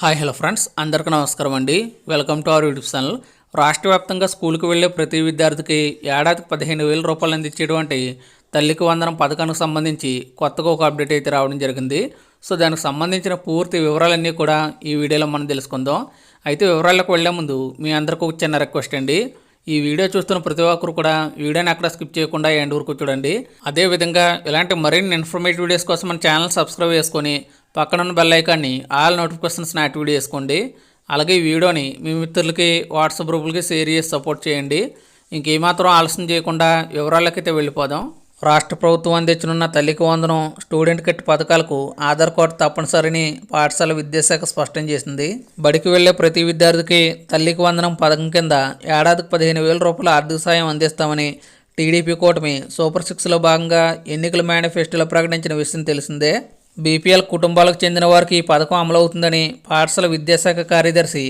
Hi hello friends. అందరికీ నమస్కారం అండి. Welcome to our YouTube channel. రాష్ట్ర వ్యాప్తంగా స్కూల్కి వెళ్ళే ప్రతి విద్యార్థికి ఏడాదికి పదిహేను వేల రూపాయలు అందించేటువంటి తల్లికి వందనం పథకానికి సంబంధించి కొత్తగా ఒక అప్డేట్ అయితే రావడం జరిగింది. సో దానికి సంబంధించిన పూర్తి వివరాలన్నీ కూడా ఈ వీడియోలో మనం తెలుసుకుందాం. అయితే వివరాలకు వెళ్ళే ముందు మీ అందరికీ ఒక చిన్న రిక్వెస్ట్ అండి. ఈ వీడియో చూస్తున్న ప్రతి ఒక్కరు కూడా వీడియోని అక్కడ స్కిప్ చేయకుండా ఎండ్ వరకు చూడండి. అదేవిధంగా ఇలాంటి మరిన్ని ఇన్ఫర్మేటివ్ వీడియోస్ కోసం మన ఛానల్ సబ్స్క్రైబ్ చేసుకొని పక్కన ఉన్న బెల్ ఐకాన్ని ఆల్ నోటిఫికేషన్స్ యాక్టివేట్ చేసుకోండి. అలాగే ఈ వీడియోని మీ మిత్రులకి వాట్సాప్ గ్రూపులకి షేర్ చేసి సపోర్ట్ చేయండి. ఇంకేమాత్రం ఆలస్యం చేయకుండా వివరాలకైతే వెళ్ళిపోదాం. రాష్ట్ర ప్రభుత్వం అందించనున్న తల్లికి వందనం స్టూడెంట్ కిట్ పథకాలకు ఆధార్ కార్డు తప్పనిసరిని పాఠశాల విద్యాశాఖ స్పష్టం చేసింది. బడికి వెళ్ళే ప్రతి విద్యార్థికి తల్లికి వందనం పథకం కింద ఏడాదికి పదిహేను వేల రూపాయల ఆర్థిక సాయం అందిస్తామని టీడీపీ కూటమి సూపర్ సిక్స్లో భాగంగా ఎన్నికల మేనిఫెస్టోలో ప్రకటించిన విషయం తెలిసిందే. బీపీఎల్ కుటుంబాలకు చెందిన వారికి ఈ పథకం అమలవుతుందని పాఠశాల విద్యాశాఖ కార్యదర్శి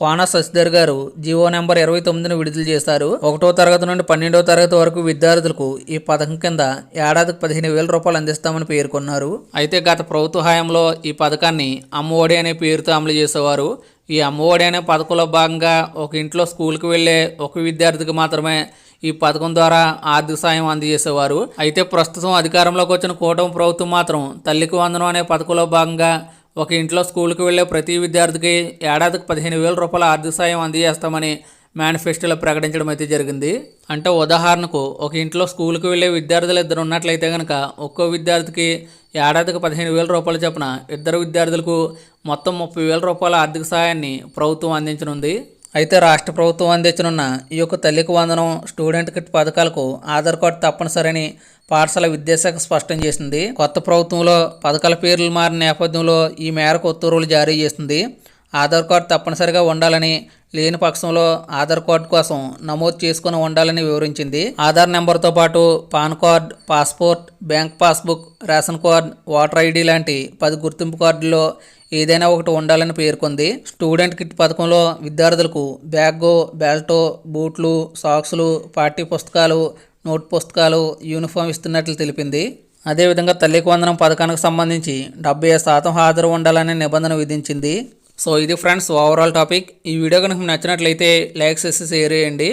కోన శశిధర్ గారు జీవో నెంబర్ ఇరవై తొమ్మిదిని విడుదల చేశారు. ఒకటో తరగతి నుండి పన్నెండవ తరగతి వరకు విద్యార్థులకు ఈ పథకం కింద ఏడాదికి పదిహేను వేల రూపాయలు అందిస్తామని పేర్కొన్నారు. అయితే గత ప్రభుత్వ హయాంలో ఈ పథకాన్ని అమ్మఒడి అనే పేరుతో అమలు చేసేవారు. ఈ అమ్మఒడి అనే పథకంలో భాగంగా ఒక ఇంట్లో స్కూల్కి వెళ్ళే ఒక విద్యార్థికి మాత్రమే ఈ పథకం ద్వారా ఆర్థిక సాయం అందజేసేవారు. అయితే ప్రస్తుతం అధికారంలోకి వచ్చిన కూటమి ప్రభుత్వం మాత్రం తల్లికి వందనం అనే పథకంలో భాగంగా ఒక ఇంట్లో స్కూల్కి వెళ్ళే ప్రతి విద్యార్థికి ఏడాదికి పదిహేను వేల రూపాయల ఆర్థిక సాయం అందజేస్తామని మేనిఫెస్టోలో ప్రకటించడం అయితే జరిగింది. అంటే ఉదాహరణకు ఒక ఇంట్లో స్కూల్కి వెళ్ళే విద్యార్థులు ఇద్దరు ఉన్నట్లయితే కనుక ఒక్కో విద్యార్థికి ఏడాదికి పదిహేను వేల రూపాయలు చొప్పున ఇద్దరు విద్యార్థులకు మొత్తం ముప్పై వేల రూపాయల ఆర్థిక సహాయాన్ని ప్రభుత్వం అందించనుంది. అయితే రాష్ట్ర ప్రభుత్వం అందించనున్న ఈ యొక్క తల్లికి వందనం స్టూడెంట్ కిట్ పథకాలకు ఆధార్ కార్డు తప్పనిసరని పాఠశాల విద్యాశాఖ స్పష్టం చేసింది. కొత్త ప్రభుత్వంలో పథకాల పేర్లు మారిన నేపథ్యంలో ఈ మేరకు ఉత్తర్వులు జారీ చేసింది. ఆధార్ కార్డు తప్పనిసరిగా ఉండాలని లేని పక్షంలో ఆధార్ కార్డు కోసం నమోదు చేసుకుని ఉండాలని వివరించింది. ఆధార్ నెంబర్తో పాటు PAN card passport bank passbook ration card voter ID లాంటి పది గుర్తింపు కార్డుల్లో ఏదైనా ఒకటి ఉండాలని పేర్కొంది. స్టూడెంట్ కిట్ పథకంలో విద్యార్థులకు బ్యాగు బెల్టో బూట్లు సాక్సులు పాఠ్య పుస్తకాలు నోట్ పుస్తకాలు యూనిఫామ్ ఇస్తున్నట్లు తెలిపింది. అదేవిధంగా తల్లికి వందనం పథకానికి సంబంధించి డెబ్బై శాతం హాజరు ఉండాలనే నిబంధన విధించింది. సో ఇది ఫ్రెండ్స్ ఓవరాల్ టాపిక్ ఈ వీడియో కనుక నచ్చినట్లయితే లైక్ చేసి షేర్ చేయండి.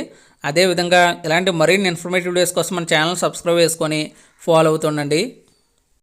అదేవిధంగా ఇలాంటి మరిన్ని ఇన్ఫర్మేటివ్ వీడియోస్ కోసం మన ఛానల్ సబ్స్క్రైబ్ చేసుకొని ఫాలో అవుతుండండి.